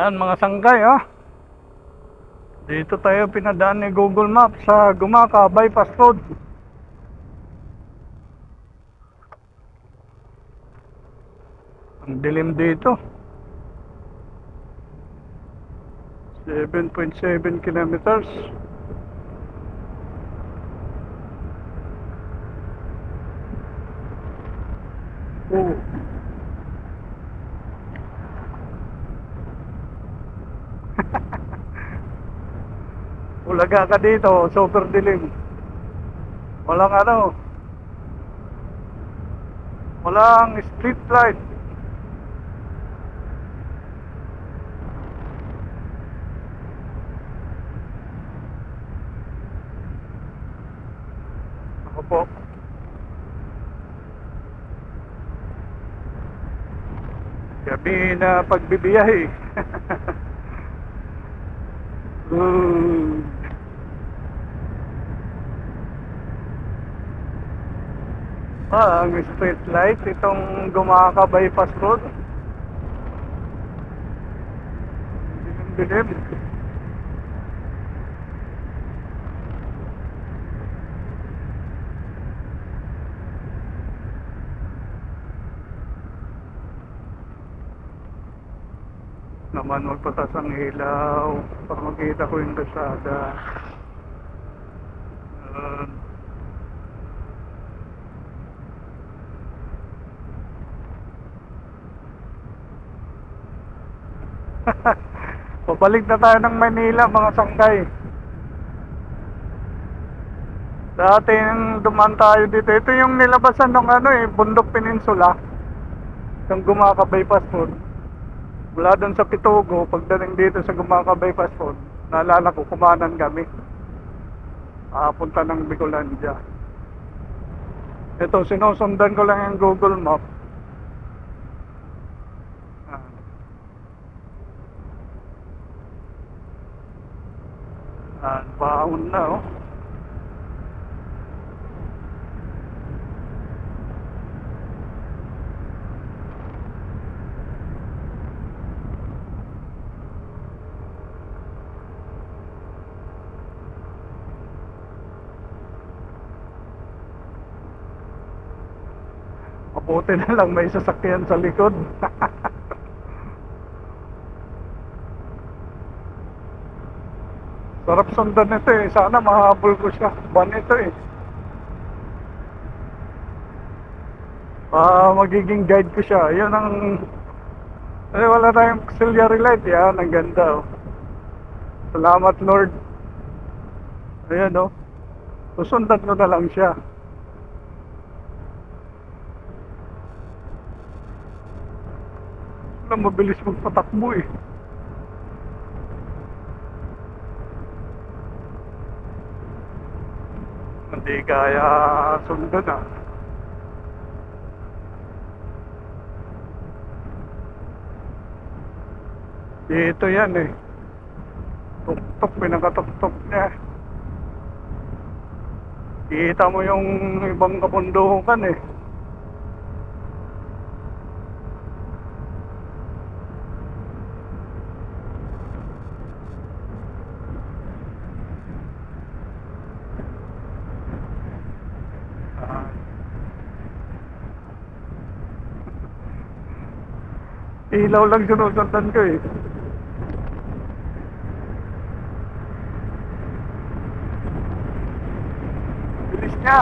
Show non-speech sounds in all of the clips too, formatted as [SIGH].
Ayan mga sanggay oh. Dito tayo pinadaan ni Google Maps sa Gumaka Bypass Road. Ang dilim dito. 7.7 kilometers. Oh. Ulaga ka dito, super dilim. Walang ano. Walang street light. Ako po. Gabi na pagbibiyahe. [LAUGHS] Hmm. Ah, ang street light itong Gumaka Bypass Road. Dilim-dilim. naman magpatas ang ilaw para makita ko yung kasada. Uh, [LAUGHS] Pabalik na tayo ng Manila mga sangkay. Dati yung duman tayo dito. Ito yung nilabasan ng ano eh, Bundok Peninsula. Yung Gumaka Bypass Road. Mula doon sa Pitogo, pagdating dito sa Gumaka Bypass Road, naalala ko, kumanan kami. Ah, punta ng Bicolandia. Ito, sinusundan ko lang yung Google Map. Ah. Ah, baon na oh. Mabuti na lang may sasakyan sa likod. [LAUGHS] Sarap sundan nito eh. Sana mahabol ko siya. Ban ito eh. Ah, magiging guide ko siya. Yan ang... Eh, wala tayong auxiliary light. Yan, ang ganda oh. Salamat Lord. Ayan oh. Susundan ko na lang siya. na mabilis magpatakbo eh. Hindi kaya sundan ah. Dito yan eh. Tuktok, pinakatuktok niya. Kita mo yung ibang kapundukan eh. Ah. Ilaw lang sinusundan ko eh. Bilis niya.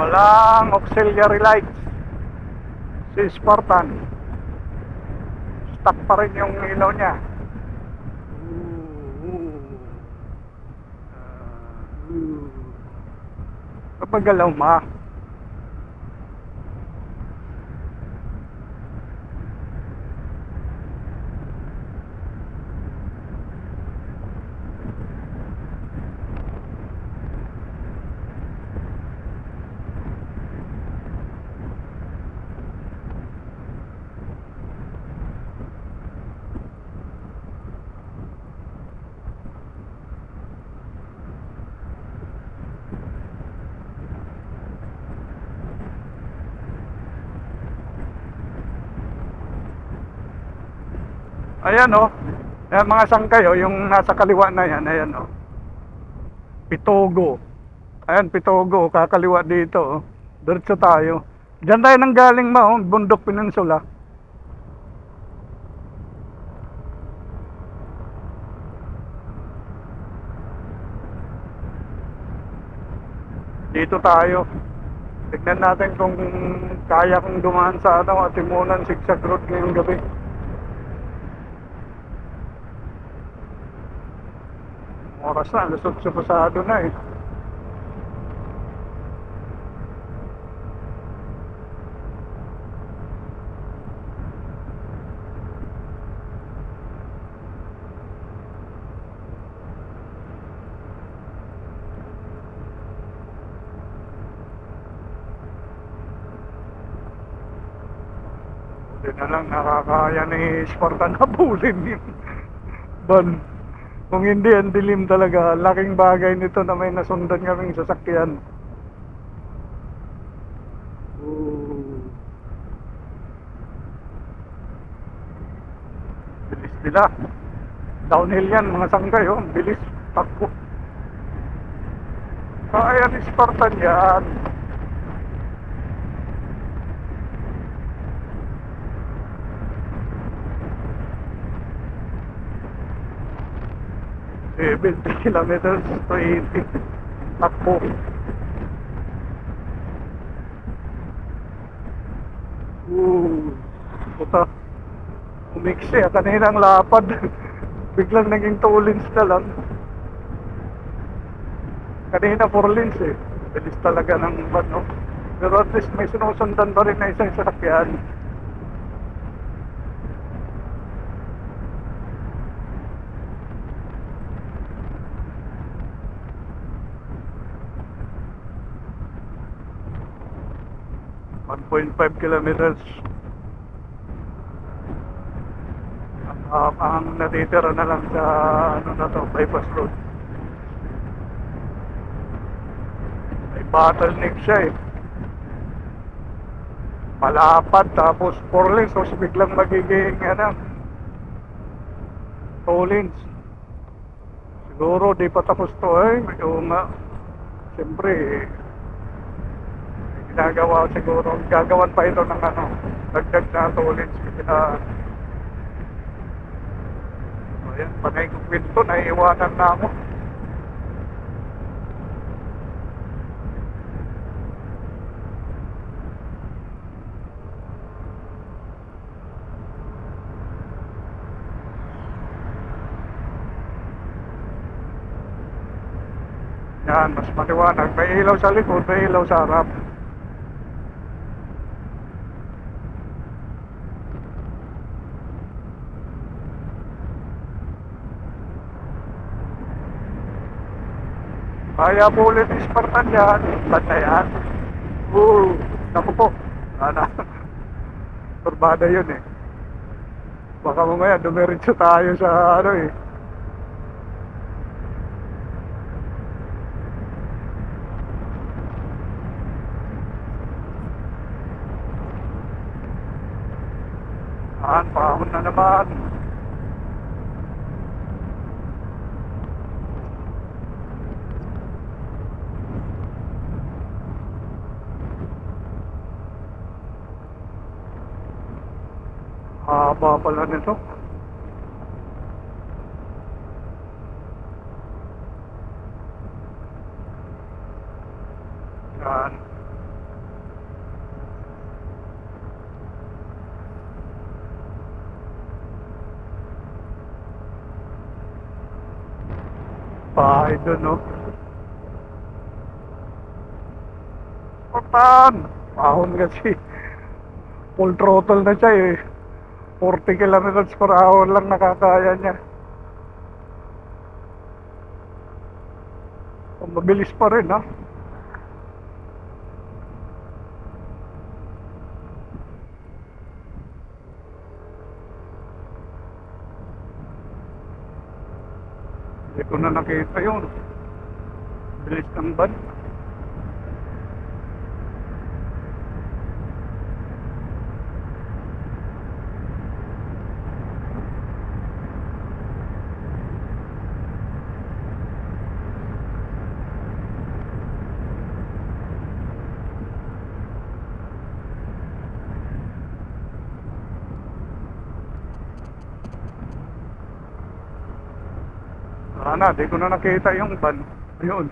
Walang auxiliary lights. Si Spartan. Stuck pa rin yung ilaw niya. Kapag galaw ma. Ayan oh. Ayan mga sangkay oh, yung nasa kaliwa na yan, ayan oh. Pitogo. Ayan, Pitogo, kakaliwa dito oh. Diretso tayo. Diyan tayo nang galing ma oh, Bundok Peninsula. Dito tayo. Tignan natin kung kaya kong dumaan sa ano, Atimunan Zigzag Road ngayong gabi. Oras na, lusot sa pasado na eh. Hindi na lang nakakaya ni Spartan habulin yun. [LAUGHS] Ban. Kung hindi, ang dilim talaga. Laking bagay nito na may nasundan kaming sasakyan. Ooh. Bilis nila. Downhill yan, mga sanggay, oh. Bilis. Takbo. Kaya ni Spartan yan. Seventy kilometers to 80. Takbo. Ooh. Puta. Umiksi ah. Kanina ang lapad. [LAUGHS] Biglang naging 2 lanes na lang. Kanina 4 lanes eh. Bilis talaga ng van, no? Pero at least may sinusundan pa rin na isang sasakyan. One point five kilometers. Ang, ang natitira na lang sa ano na to, bypass road. May bottleneck siya eh. Malapad tapos 4 lanes tapos biglang magiging ano 2 lanes. Siguro di pa tapos to eh. Yung nga, siyempre eh, ginagawa ko siguro. Gagawan pa ito ng ano, dagdag na 2 lanes. Kaya, o yan, panay kong kwento, naiiwanan na ako. Yan, mas maliwanag. May ilaw sa likod, may ilaw sa harap. Kaya po ulit ni Spartan yan. Basta yan. Oo. Naku po. Ano? [LAUGHS] Turbada yun eh. Baka mamaya dumiretso tayo sa ano eh. Saan? Pahon na naman. Haba pala nito. Yan. Bahay doon, no? Pagtaan! Pahon kasi. Full throttle na siya eh. 40 kilometers per hour lang nakakaya niya. So, mabilis pa rin, ha? Hindi ko na nakita yun. Bilis ng van. Sana, di ko na nakita yung van. Ayun.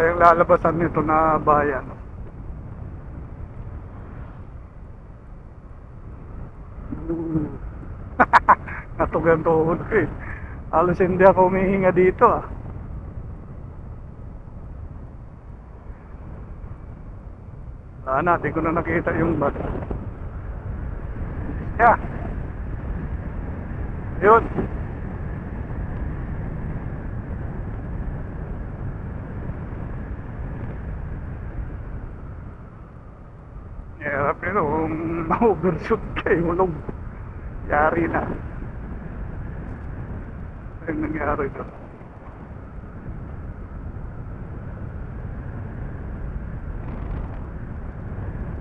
Kaya yung lalabasan nito na bayan. [LAUGHS] Natugan ko eh. Halos hindi ako humihinga dito ah. Sana, di ko na nakita yung bag. Yeah. Yun. Hirap nito kung ma-overshoot kayo ulog. Yari na. Ano nangyari to?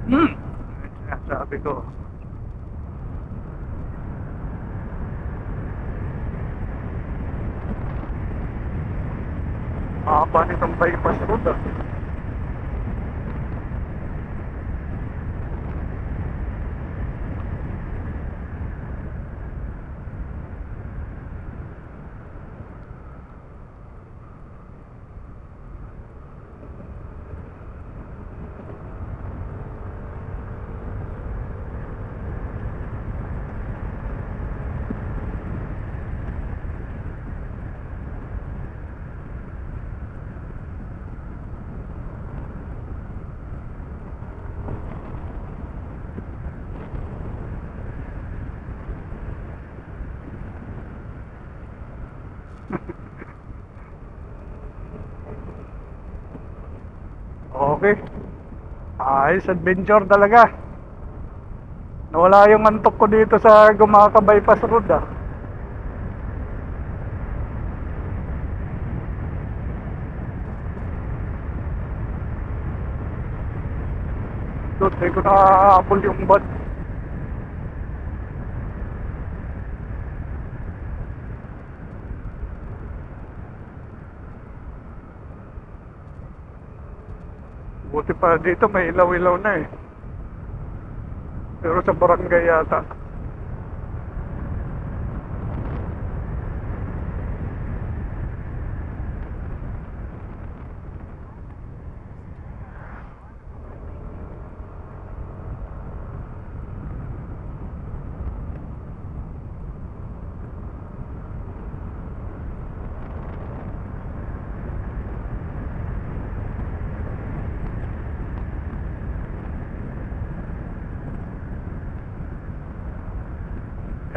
Hmm. Sabi ko. Haba nitong bypass road ah. Okay. Ayos, adventure talaga. Nawala yung antok ko dito sa Gumaka Bypass Road ah. Doon, ko nakahabol yung bad. Buti pa dito may ilaw-ilaw na eh. Pero sa barangay yata.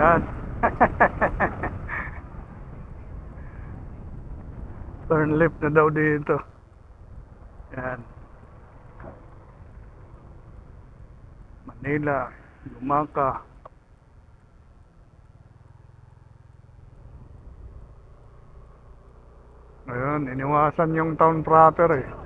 Yan. [LAUGHS] Turn left na daw dito. Yan. Manila, Lumaka. Ayun, iniwasan yung town proper eh.